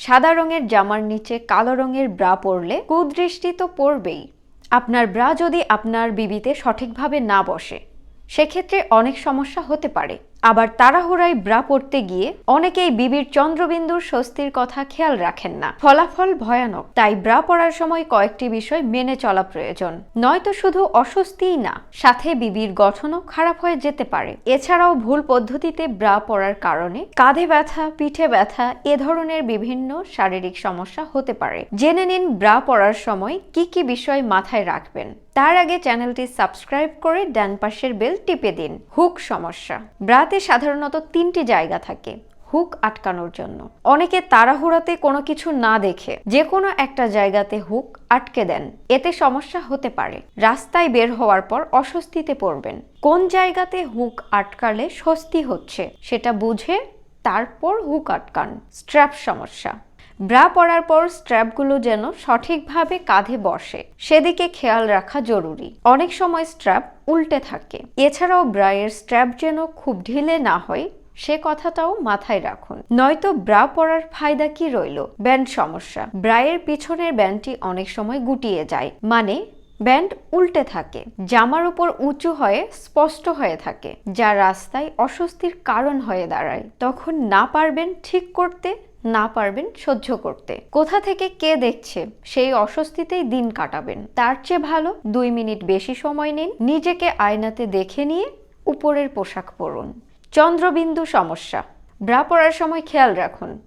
সাদা রঙের জামার নিচে কালো রঙের ব্রা পরলে কুদৃষ্টি তো পড়বেই আপনার ব্রা যদি আপনার বিবিতে সঠিকভাবে না বসে। সেক্ষেত্রে অনেক সমস্যা হতে পারে। আবার তাড়াহুড়ায় ব্রা পড়তে গিয়ে অনেকেই বিবির চন্দ্রবিন্দুর স্বস্তির কথা খেয়াল রাখেন না। ফলাফল ভয়ানক, তাই ব্রা পড়ার সময় কয়েকটি বিষয় মেনে চলা প্রয়োজন। নয়তো শুধু অস্বস্তিই না, সাথে বিবির গঠনও খারাপ হয়ে যেতে পারে। এছাড়াও ভুল পদ্ধতিতে ব্রা পড়ার কারণে কাঁধে ব্যথা, পিঠে ব্যথা, এ ধরনের বিভিন্ন শারীরিক সমস্যা হতে পারে। জেনে নিন ব্রা পড়ার সময় কি কি বিষয় মাথায় রাখবেন। তার আগে চ্যানেলটি সাবস্ক্রাইব করে ডান পাশের বেল টিপে দিন। হুক সমস্যা। ব্রাতে সাধারণত তিনটি জায়গা থাকে, হুক আটকানোর জন্য। অনেকে তাড়াহুড়াতে কোনো কিছু না দেখে যে কোনো একটা জায়গাতে হুক আটকে দেন। এতে সমস্যা হতে পারে। রাস্তায় বের হওয়ার পর অস্বস্তিতে পড়বেন। কোন জায়গাতে হুক আটকালে স্বস্তি হচ্ছে সেটা বুঝে তারপর হুক আটকান। স্ট্র্যাপ সমস্যা। ব্রা পরার পর স্ট্র্যাপগুলো যেন সঠিকভাবে কাঁধে বসে, সেদিকে খেয়াল রাখা জরুরি। অনেক সময় স্ট্র্যাপ উল্টে থাকে। এছাড়াও ব্রায়ের স্ট্র্যাপ যেন খুব ঢিলে না হয়, সে কথাটাও মাথায় রাখুন। নয়তো ব্রা পরার ফায়দা কি রইল? ব্যান্ড সমস্যা। ব্রায়ের পিছনের ব্যান্ডটি অনেক সময় গুটিয়ে যায় মানে ব্যান্ড উল্টে থাকে। জামার উপর উঁচু হয়ে স্পষ্ট হয়ে থাকে, যা রাস্তায় অস্বস্তির কারণ হয়ে দাঁড়ায়। তখন না পারবেন ঠিক করতে না পারবেন সহ্য করতে। কোথা থেকে কে দেখছে, সেই অস্বস্তিতেই দিন কাটাবেন। তার চেয়ে ভালো দুই মিনিট বেশি সময় নিন, নিজেকে আয়নাতে দেখে নিয়ে উপরের পোশাক পরুন। চন্দ্রবিন্দু সমস্যা। ব্রা পরার সময় খেয়াল রাখুন,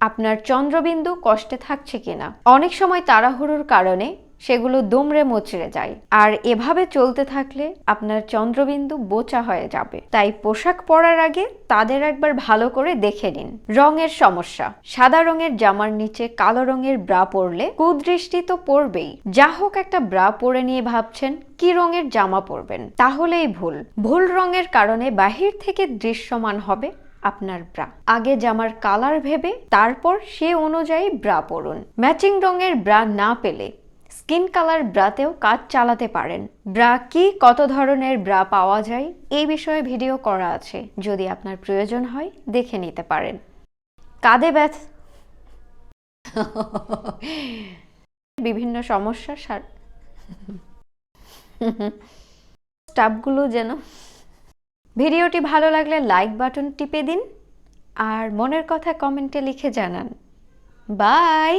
আপনার চন্দ্রবিন্দু কষ্টে থাকছে কিনা। অনেক সময় তাড়াহুড়োর কারণে সেগুলো দুমড়ে মুচড়ে যায়। আর এভাবে চলতে থাকলে আপনার চন্দ্রবিন্দু বোচা হয়ে যাবে। তাই পোশাক পরার আগে তাদের একবার ভালো করে দেখে নিন। রঙের সমস্যা। সাদা রঙের জামার নিচে কালো রঙের ব্রা পরলে কুদৃষ্টি তো পড়বেই। যা হোক একটা ব্রা পরে নিয়ে ভাবছেন, কি রঙের জামা পরবেন? তাহলেই ভুল। ভুল রঙের কারণে বাহির থেকে দৃশ্যমান হবে আপনার ব্রা। আগে জামার কালার ভেবে, তারপর সে অনুযায়ী ব্রা পরুন। ম্যাচিং রঙের ব্রা না পেলে স্কিন কালার ব্রাতেও কাজ চালাতে পারেন। ব্রা কি, কত ধরনের ব্রা পাওয়া যায়? এই বিষয়ে ভিডিও করা আছে। যদি আপনার প্রয়োজন হয়, দেখে নিতে পারেন। কাঁধে ব্যথ। বিভিন্ন সমস্যার সার স্টাফগুলো যেন ভিডিওটি ভালো লাগলে লাইক বাটন টিপে দিন। আর মনের কথা কমেন্টে লিখে জানান। বাই!